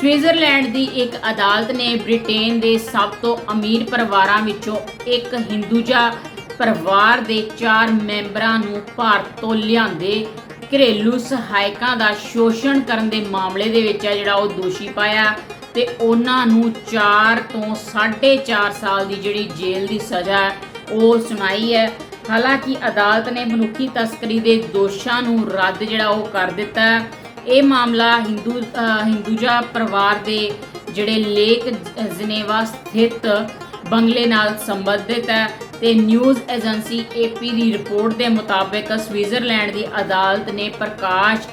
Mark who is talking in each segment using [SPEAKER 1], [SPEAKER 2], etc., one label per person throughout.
[SPEAKER 1] Switzerland ਦੀ ਇੱਕ ਅਦਾਲਤ ਨੇ ਬ੍ਰਿਟੇਨ ਦੇ ਸਭ ਤੋਂ ਅਮੀਰ ਪਰਿਵਾਰਾਂ ਵਿੱਚੋਂ ਇੱਕ ਹਿੰਦੂਜਾ ਪਰਿਵਾਰ ਦੇ ਚਾਰ ਮੈਂਬਰਾਂ ਨੂੰ ਭਾਰਤ ਤੋਂ ਲਿਆਂਦੇ ਘਰੇਲੂ ਸਹਾਇਕਾਂ ਦਾ ਸ਼ੋਸ਼ਣ ਕਰਨ ਦੇ ਮਾਮਲੇ ਦੇ ਵਿੱਚ ਹੈ ਜਿਹੜਾ ਉਹ ਦੋਸ਼ੀ ਪਾਇਆ ਤੇ ਉਹਨਾਂ ਨੂੰ 4 ਤੋਂ 4.5 ਸਾਲ ਦੀ ਜਿਹੜੀ ਜੇਲ੍ਹ ਦੀ ਸਜ਼ਾ ਉਹ ਸੁਣਾਈ ਹੈ। ਹਾਲਾਂਕਿ ਅਦਾਲਤ ਨੇ ਮਨੁੱਖੀ ਤਸਕਰੀ ਦੇ ਦੋਸ਼ਾਂ ਨੂੰ ਰੱਦ ਜਿਹੜਾ ਉਹ ਕਰ ਦਿੱਤਾ ਇਹ ਮਾਮਲਾ ਹਿੰਦੂ ਹਿੰਦੂਜਾ ਪਰਿਵਾਰ ਦੇ ਜਿਹੜੇ ਲੇਕ ਜ- ਜਨੇਵਾ ਸਥਿਤ ਬੰਗਲੇ ਨਾਲ ਸੰਬੰਧਿਤ ਹੈ ਤੇ ਨਿਊਜ਼ ਏਜੰਸੀ ਏਪੀ ਦੀ ਰਿਪੋਰਟ ਦੇ ਮੁਤਾਬਕ ਸਵਿਟਜ਼ਰਲੈਂਡ ਦੀ ਅਦਾਲਤ ਨੇ ਪ੍ਰਕਾਸ਼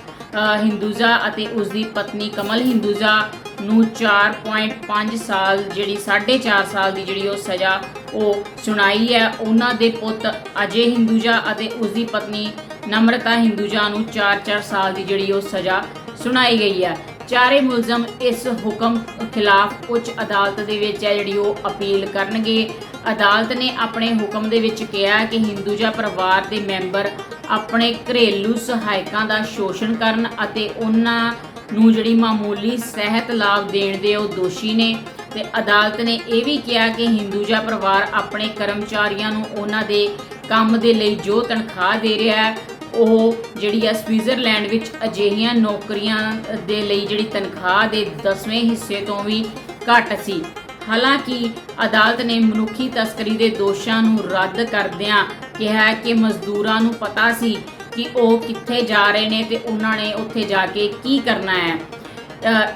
[SPEAKER 1] ਹਿੰਦੂਜਾ ਅਤੇ ਉਸ ਦੀ ਪਤਨੀ ਕਮਲ ਹਿੰਦੂਜਾ ਨੂੰ 4.5 ਸਾਲ ਜਿਹੜੀ 4.5 ਸਾਲ ਦੀ ਜਿਹੜੀ ਉਹ ਸਜ਼ਾ ਉਹ ਸੁਣਾਈ ਹੈ। ਉਹਨਾਂ ਦੇ ਪੁੱਤ ਅਜੇ ਹਿੰਦੂਜਾ ਅਤੇ ਉਸ ਦੀ ਪਤਨੀ ਨਮਰਤਾ ਹਿੰਦੂਜਾ ਨੂੰ 4-4 ਸਾਲ ਦੀ ਜਿਹੜੀ ਉਹ ਸਜ਼ਾ ਸੁਣਾਈ ਗਈ ਹੈ। ਚਾਰੇ ਮੁਲਜ਼ਮ ਇਸ ਹੁਕਮ ਖਿਲਾਫ ਉੱਚ ਅਦਾਲਤ ਦੇ ਵਿੱਚ ਹੈ ਜਿਹੜੀ ਉਹ ਅਪੀਲ ਕਰਨਗੇ। ਅਦਾਲਤ ਨੇ ਆਪਣੇ ਹੁਕਮ ਦੇ ਵਿੱਚ ਕਿਹਾ ਕਿ ਹਿੰਦੂਜਾ ਪਰਿਵਾਰ ਦੇ ਮੈਂਬਰ ਆਪਣੇ ਘਰੇਲੂ ਸਹਾਇਕਾਂ ਦਾ ਸ਼ੋਸ਼ਣ ਕਰਨ ਅਤੇ ਉਹਨਾਂ ਨੂੰ ਜਿਹੜੀ ਮਾਮੂਲੀ ਸਿਹਤ ਲਾਭ ਦੇਣ ਦੇ ਉਹ ਦੋਸ਼ੀ ਨੇ ਤੇ ਅਦਾਲਤ ਨੇ ਇਹ ਵੀ ਕਿਹਾ ਕਿ ਹਿੰਦੂਜਾ ਪਰਿਵਾਰ ਆਪਣੇ ਕਰਮਚਾਰੀਆਂ ਨੂੰ ਉਹਨਾਂ ਦੇ ਕੰਮ ਦੇ ਲਈ ਜੋ ਤਨਖਾਹ ਦੇ ਰਿਹਾ ਹੈ, ਉਹ ਜਿਹੜੀ ਆ ਸਵਿਟਜ਼ਰਲੈਂਡ ਵਿੱਚ ਅਜਿਹੀਆਂ ਨੌਕਰੀਆਂ ਦੇ ਲਈ ਜਿਹੜੀ ਤਨਖਾਹ ਦੇ 10ਵੇਂ ਹਿੱਸੇ ਤੋਂ ਵੀ ਘੱਟ ਸੀ। ਹਾਲਾਂਕਿ ਅਦਾਲਤ ਨੇ ਮਨੁੱਖੀ ਤਸਕਰੀ ਦੇ ਦੋਸ਼ਾਂ ਨੂੰ ਰੱਦ ਕਰਦਿਆਂ ਕਿਹਾ ਕਿ ਮਜ਼ਦੂਰਾਂ ਨੂੰ ਪਤਾ ਸੀ ਕਿ ਉਹ ਕਿੱਥੇ ਜਾ ਰਹੇ ਨੇ ਤੇ ਉਹਨਾਂ ਨੇ ਉੱਥੇ ਜਾ ਕੇ ਕੀ ਕਰਨਾ ਹੈ।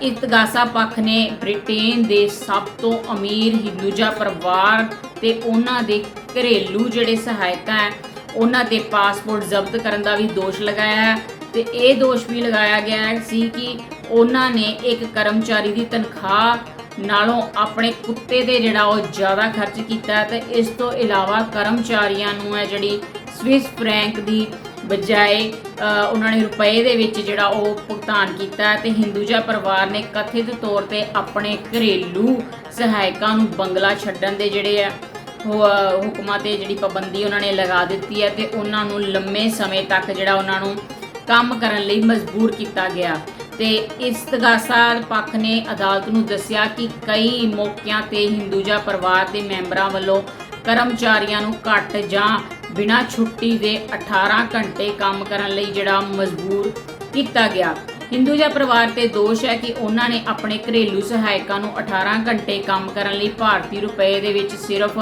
[SPEAKER 1] ਇਤਗਾਸਾ ਪੱਖ ਨੇ ਬ੍ਰਿਟੇਨ ਦੇ ਸਭ ਤੋਂ ਅਮੀਰ ਹਿੰਦੂਜਾ ਪਰਿਵਾਰ ਤੇ ਉਹਨਾਂ ਦੇ ਘਰੇਲੂ ਜਿਹੜੇ ਸਹਾਇਤਾ ਹੈ, ਉਹਨਾਂ ਦੇ ਪਾਸਪੋਰਟ ਜ਼ਬਤ ਕਰਨ ਦਾ ਵੀ ਦੋਸ਼ ਲਗਾਇਆ ਹੈ ਤੇ ਇਹ ਦੋਸ਼ ਵੀ ਲਗਾਇਆ ਗਿਆ ਸੀ ਕਿ ਉਹਨਾਂ ਨੇ ਇੱਕ ਕਰਮਚਾਰੀ ਦੀ ਤਨਖਾਹ ਨਾਲੋਂ ਆਪਣੇ ਕੁੱਤੇ ਤੇ ਜਿਹੜਾ ਉਹ ਜ਼ਿਆਦਾ ਖਰਚ ਕੀਤਾ ਹੈ ਤੇ ਇਸ ਤੋਂ ਇਲਾਵਾ ਕਰਮਚਾਰੀਆਂ ਨੂੰ ਹੈ ਜਿਹੜੀ ਸਵਿਸ ਫਰੈਂਕ ਦੀ ਬਜਾਏ ਉਹਨਾਂ ਨੇ ਰੁਪਏ ਦੇ ਵਿੱਚ ਜਿਹੜਾ ਉਹ ਭੁਗਤਾਨ ਕੀਤਾ ਹੈ ਤੇ ਹਿੰਦੂਜਾ ਪਰਿਵਾਰ ਨੇ ਕਥਿਤ ਤੌਰ ਤੇ ਆਪਣੇ ਘਰੇਲੂ ਸਹਾਇਕਾਂ ਨੂੰ ਬੰਗਲਾ ਛੱਡਣ ਦੇ ਜਿਹੜੇ ਆ ਉਹ, ਹੁਕਮਾਂ ਤੇ ਜਿਹੜੀ ਪਾਬੰਦੀ ਉਹਨਾਂ ਨੇ ਲਗਾ ਦਿੱਤੀ ਹੈ ਤੇ ਉਹਨਾਂ ਨੂੰ ਲੰਮੇ ਸਮੇਂ ਤੱਕ ਜਿਹੜਾ ਉਹਨਾਂ ਨੂੰ ਕੰਮ ਕਰਨ ਲਈ ਮਜਬੂਰ ਕੀਤਾ ਗਿਆ। ਤੇ ਇਸਤਗਾਸਾ ਪੱਖ ਨੇ ਅਦਾਲਤ ਨੂੰ ਦੱਸਿਆ ਕਿ ਕਈ ਮੌਕਿਆਂ ਤੇ ਹਿੰਦੂਜਾ ਪਰਿਵਾਰ ਦੇ ਮੈਂਬਰਾਂ ਵੱਲੋਂ ਕਰਮਚਾਰੀਆਂ ਨੂੰ ਘੱਟ ਜਾਂ ਬਿਨਾਂ ਛੁੱਟੀ ਦੇ 18 ਘੰਟੇ ਕੰਮ ਕਰਨ ਲਈ ਜਿਹੜਾ ਮਜਬੂਰ ਕੀਤਾ ਗਿਆ। ਹਿੰਦੂਜਾ ਪਰਿਵਾਰ ਤੇ ਦੋਸ਼ ਹੈ ਕਿ ਉਹਨਾਂ ਨੇ ਆਪਣੇ ਘਰੇਲੂ ਸਹਾਇਕਾਂ ਨੂੰ 18 ਘੰਟੇ ਕੰਮ ਕਰਨ ਲਈ ਭਾਰਤੀ ਰੁਪਏ ਦੇ ਵਿੱਚ ਸਿਰਫ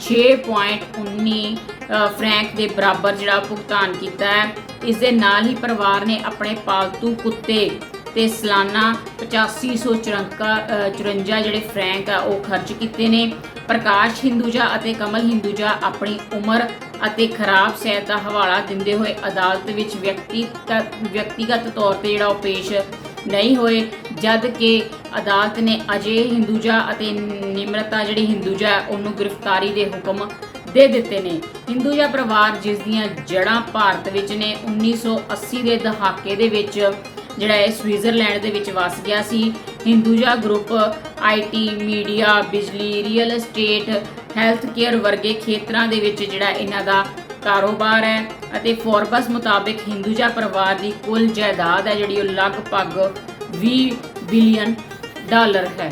[SPEAKER 1] 6.19 ਅ, ਫਰੈਂਕ ਦੇ ਬਰਾਬਰ ਜਿਹੜਾ ਭੁਗਤਾਨ ਕੀਤਾ ਹੈ। ਇਸ ਦੇ ਨਾਲ ਹੀ ਪਰਿਵਾਰ ਨੇ ਆਪਣੇ ਪਾਲਤੂ ਕੁੱਤੇ ਤੇ ਸਾਲਾਨਾ 8554 ਜਿਹੜੇ ਫਰੈਂਕ ਆ, ਉਹ ਖਰਚ ਕੀਤੇ ਨੇ। ਪ੍ਰਕਾਸ਼ ਹਿੰਦੂਜਾ ਅਤੇ ਕਮਲ ਹਿੰਦੂਜਾ ਆਪਣੀ ਉਮਰ ਅਤੇ ਖਰਾਬ ਸਿਹਤ ਦਾ ਹਵਾਲਾ ਦਿੰਦੇ ਹੋਏ ਅਦਾਲਤ ਵਿੱਚ ਵਿਅਕਤੀਗਤ ਵਿਅਕਤੀਗਤ ਤੌਰ ਤੇ ਜਿਹੜਾ ਉਹ ਪੇਸ਼ ਨਹੀਂ ਹੋਏ, ਜਦ ਕਿ ਅਦਾਲਤ ਨੇ ਅਜੇ ਹਿੰਦੂਜਾ ਅਤੇ ਨਿਮਰਤਾ ਜਿਹੜੀ ਹਿੰਦੂਜਾ ਉਹਨੂੰ ਗ੍ਰਿਫਤਾਰੀ ਦੇ ਹੁਕਮ ਦੇ ਦਿੱਤੇ ਨੇ। ਹਿੰਦੂਜਾ ਪਰਿਵਾਰ ਜਿਸ ਦੀਆਂ ਜੜ੍ਹਾਂ ਭਾਰਤ ਵਿੱਚ ਨੇ 1980 ਦੇ ਦਹਾਕੇ ਦੇ ਵਿੱਚ ਜਿਹੜਾ ਇਹ ਸਵਿਟਜ਼ਰਲੈਂਡ ਦੇ ਵਿੱਚ ਵਸ ਗਿਆ ਸੀ। ਹਿੰਦੂਜਾ ਗਰੁੱਪ ਆਈਟੀ ਮੀਡੀਆ, ਬਿਜਲੀ, ਰੀਅਲ ਏਸਟੇਟ ਹੈਲਥ ਕੇਅਰ ਵਰਗੇ ਖੇਤਰਾਂ ਦੇ ਵਿੱਚ ਜਿਹੜਾ ਇਹਨਾਂ ਦਾ ਕਾਰੋਬਾਰ ਹੈ ਅਤੇ ਫੋਰਬਸ ਮੁਤਾਬਕ ਹਿੰਦੂਜਾ ਪਰਿਵਾਰ ਦੀ ਕੁੱਲ ਜਾਇਦਾਦ ਹੈ ਜਿਹੜੀ ਉਹ ਲਗਭਗ 20 ਬਿਲੀਅਨ ਡਾਲਰ ਹੈ।